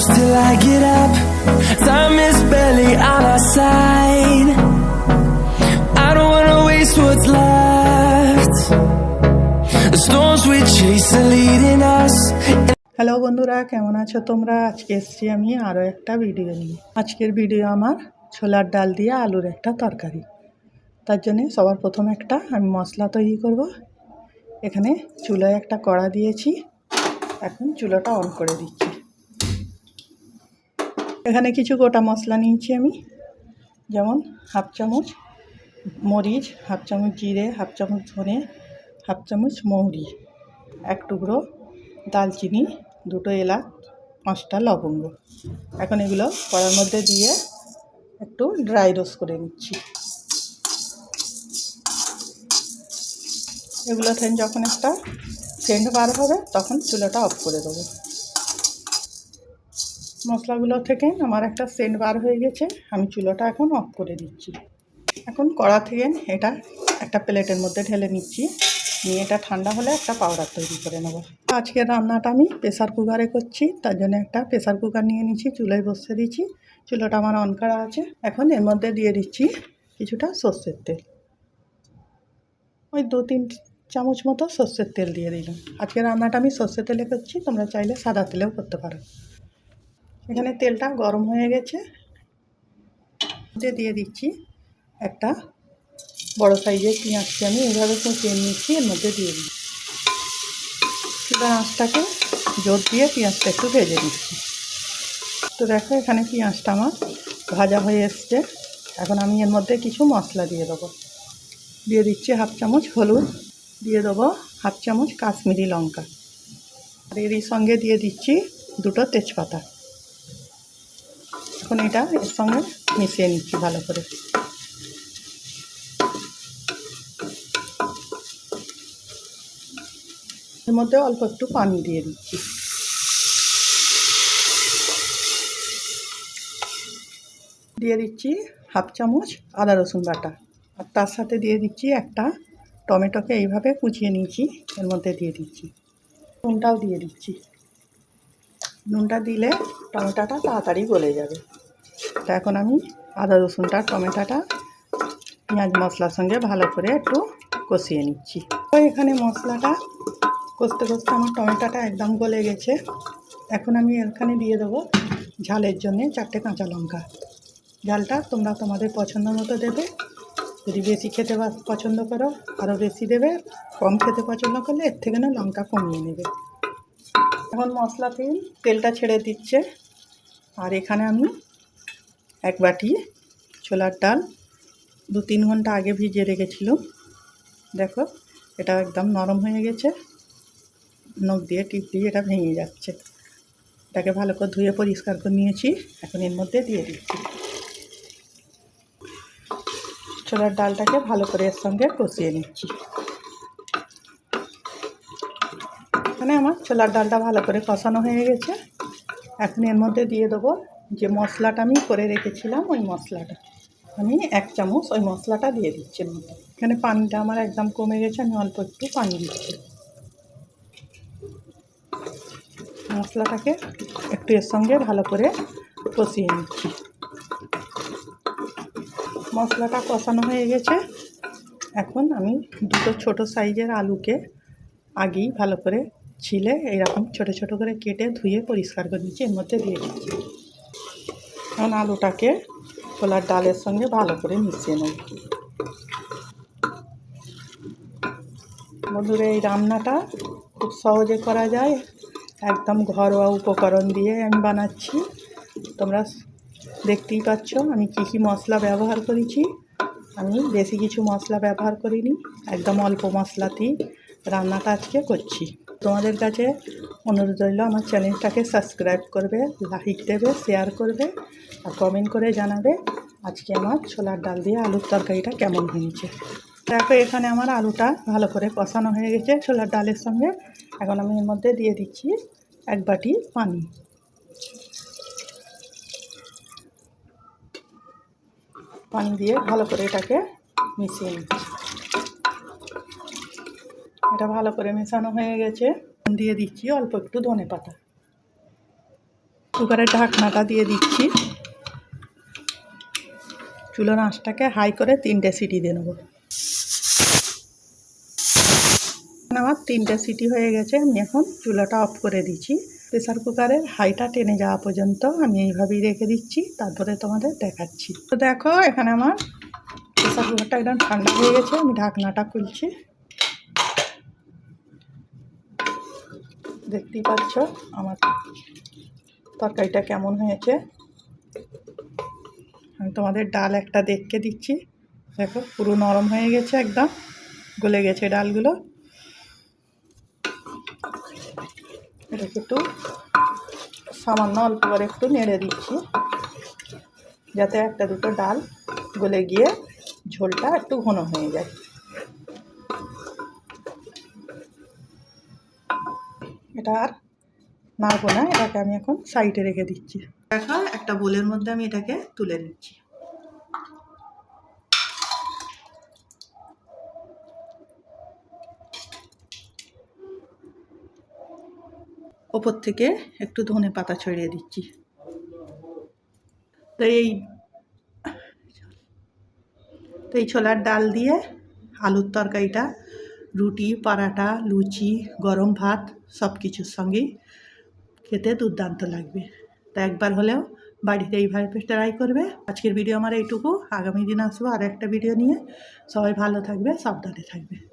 close till I get up. Time is barely on our side. I don't wanna waste what's left. The storms we chase are leading us. Hello বন্ধুরা, কেমন আছো তোমরা আজকে এসছি আমি আরও একটা ভিডিও নিয়ে আজকের ভিডিও আমার ছোলার ডাল দিয়ে আলুর একটা তরকারি তার জন্যে সবার প্রথম একটা আমি মশলা তৈরি করব এখানে চুলায় একটা কড়া দিয়েছি এখন চুলাটা অন করে দিচ্ছি এখানে কিছু গোটা মশলা নিয়েছি আমি। যেমন হাফ চামচ মরিচ, হাফ চামচ জিরে, হাফ চামচ ধনে, হাফ চামচ মৌরি, এক টুকরো দালচিনি, দুটো এলাচ, পাঁচটা লবঙ্গ। এখন এগুলো কড়ার মধ্যে দিয়ে একটু ড্রাই রোস্ট করে নিচ্ছি। এগুলো যখন একটা সেন্ট বার হবে, তখন চুলাটা অফ করে দেবো। মশলাগুলো থেকে আমার একটা সেন্ট বার হয়ে গেছে। আমি চুলোটা এখন অফ করে দিচ্ছি। এখন কড়া থেকে এটা একটা প্লেটের মধ্যে ঢেলে নিচ্ছি। নিয়ে এটা ঠান্ডা হলে একটা পাউডার তৈরি করে নেব। আজকের রান্নাটা আমি প্রেসার কুকারে করছি। তার জন্য একটা প্রেসার কুকার নিয়ে নিচ্ছি, চুলোয় বসিয়ে দিচ্ছি। চুলোটা আমার অন করা আছে। এখন এর মধ্যে দিয়ে দিচ্ছি কিছুটা সর্ষের তেল। ওই দু তিন চামচ মতো সর্ষের তেল দিয়ে দিলাম। আজকে রান্নাটা আমি সর্ষের তেলে করছি, তোমরা চাইলে সাদা তেলেও করতে পারো। এখানে তেলটা গরম হয়ে গেছে। দিয়ে দিয়ে দিচ্ছি একটা বড় সাইজের পেঁয়াজকে আমি এইভাবে কুচিয়ে নিচ্ছি, এর মধ্যে দিয়ে দিই আঁচটাকে জোর দিয়ে পেঁয়াজটা একটু ভেজে দিচ্ছি তো দেখো, এখানে পেঁয়াজটা আমার ভাজা হয়ে এসছে। এখন আমি এর মধ্যে কিছু মশলা দিয়ে দেবো। দিয়ে দিচ্ছি হাফ চামচ হলুদ, দিয়ে দেবো হাফ চামচ কাশ্মীরি লঙ্কা। আর এরই সঙ্গে দিয়ে দিচ্ছি দুটো তেজপাতা। এখন এটা এর সঙ্গে মিশিয়ে নিচ্ছি ভালো করে। এর মধ্যে অল্প একটু পানি দিয়ে দিচ্ছি। দিয়ে দিচ্ছি হাফ চামচ আদা রসুন বাটা। আর তার সাথে দিয়ে দিচ্ছি একটা টমেটোকে এইভাবে কুচিয়ে নিয়েছি, এর মধ্যে দিয়ে দিচ্ছি। নুনটাও দিয়ে দিচ্ছি। নুনটা দিলে টমেটোটা তাড়াতাড়ি গলে যাবে। তা এখন আমি আদা, রসুনটা, টমেটোটা, পেঁয়াজ মশলার সঙ্গে ভালো করে একটু কষিয়ে নিচ্ছি। তো এখানে মশলাটা কষতে কষতে আমার টমেটোটা একদম গলে গেছে। এখন আমি এখানে দিয়ে দেবো ঝালের জন্যে চারটে কাঁচা লঙ্কা। ঝালটা তোমরা তোমাদের পছন্দ মতো দেবে। যদি বেশি খেতে পছন্দ করো, আরও বেশি দেবে। কম খেতে পছন্দ করলে এর থেকে না লঙ্কা কমিয়ে নেবে। এখন মশলা তেল তেলটা ছেড়ে দিচ্ছে। আর এখানে আমি এক বাটি ছোলার ডাল। দু তিন ঘণ্টা আগে ভিজিয়ে রেখেছিলাম। দেখো, এটা একদম নরম হয়ে গেছে। নখ দিয়ে, টিপ দিয়ে এটা ভেঙে যাচ্ছে। এটাকে ভালো করে ধুয়ে পরিষ্কার করে নিয়েছি। এখন এর মধ্যে দিয়ে দিচ্ছি। ছোলার ডালটাকে ভালো করে এর সঙ্গে কষিয়ে নিচ্ছি। এখানে আমার ছোলার ডালটা ভালো করে কষানো হয়ে গেছে। এখন এর মধ্যে দিয়ে দেবো যে মশলাটা আমি করে রেখেছিলাম, ওই মশলাটা। আমি এক চামচ ওই মশলাটা দিয়ে দিচ্ছি মধ্যে। এখানে পানিটা আমার একদম কমে গেছে, আমি অল্প একটু পানি দিচ্ছি। মশলাটাকে একটু এর সঙ্গে ভালো করে কষিয়ে নিচ্ছি। মশলাটা কষানো হয়ে গেছে। এখন আমি দুটো ছোট সাইজের আলুকে আগেই ভালো করে ছিলে এইরকম ছোট ছোট করে কেটে ধুয়ে পরিষ্কার করে নিচ্ছি, এর মধ্যে দিয়ে দিচ্ছি। এখন আলুটাকে ছোলার ডালের সঙ্গে ভালো করে মিশিয়ে নেব। বন্ধুরা, এই রান্নাটা খুব সহজে করা যায়। একদম ঘরোয়া উপকরণ দিয়ে আমি বানাচ্ছি। তোমরা দেখতেই পাচ্ছ আমি কী কী মশলা ব্যবহার করেছি। আমি বেশি কিছু মশলা ব্যবহার করিনি, একদম অল্প মশলাতেই রান্নাটা আজকে করছি। তোমাদের কাছে অনুরোধ রইল, আমার চ্যানেলটাকে সাবস্ক্রাইব করবে লাইক দেবে শেয়ার করবে আর কমেন্ট করে জানাবে আজকে আমার ছোলার ডাল দিয়ে আলুর তরকারিটা কেমন হয়েছে। দেখো, এখানে আমার আলুটা ভালো করে কষানো হয়ে গেছে ছোলার ডালের সঙ্গে। এখন আমি এর মধ্যে দিয়ে দিচ্ছি এক বাটি পানি। পানি দিয়ে ভালো করে এটাকে মিশিয়ে নিচ্ছি। এটা ভালো করে মেশানো হয়ে গেছে। দিয়ে দিচ্ছি, অল্প একটু ধনে পাতা। কুকারের ঢাকনাটা দিয়ে দিচ্ছি। চুলোর আঁচটাকে হাই করে তিনটে সিটি দিয়ে নেব। আমার তিনটে সিটি হয়ে গেছে, আমি এখন চুলাটা অফ করে দিচ্ছি। প্রেসার কুকারের হাইটা টেনে যাওয়া পর্যন্ত আমি এইভাবেই রেখে দিচ্ছি, তারপরে তোমাদের দেখাচ্ছি। তো দেখো, এখানে আমার প্রেসার কুকারটা একদম ঠান্ডা হয়ে গেছে, আমি ঢাকনাটা খুলছি। দেখতেই পাচ্ছ আমার তরকারিটা কেমন হয়েছে। আমি তোমাদের ডাল একটা দেখকে দিচ্ছি। দেখো, পুরো নরম হয়ে গেছে একদম, গলে গেছে ডালগুলো। এটাকে একটু সামান্য অল্প করে একটু নেড়ে দিচ্ছি, যাতে একটা দুটো ডাল গলে গিয়ে ঝোলটা একটু ঘন হয়ে যায়। এটা আর নাড়বো না, এটাকে আমি এখন সাইডে রেখে দিচ্ছি। দেখা, একটা বোলের মধ্যে আমি এটাকে তুলে নিচ্ছি। ওপর থেকে একটু ধনে পাতা ছড়িয়ে দিচ্ছি। তো এই তো এই ছোলার ডাল দিয়ে আলুর তরকারিটা রুটি, পরাটা, লুচি, গরম ভাত সব কিছুর সঙ্গেই খেতে দুর্দান্ত লাগবে। তা একবার হলেও বাড়িতে এইভাবে ট্রাই করবে। আজকের ভিডিও আমার এইটুকু। আগামী দিন আসব আর একটা ভিডিও নিয়ে। সবাই ভালো থাকবে, সাবধানে থাকবে।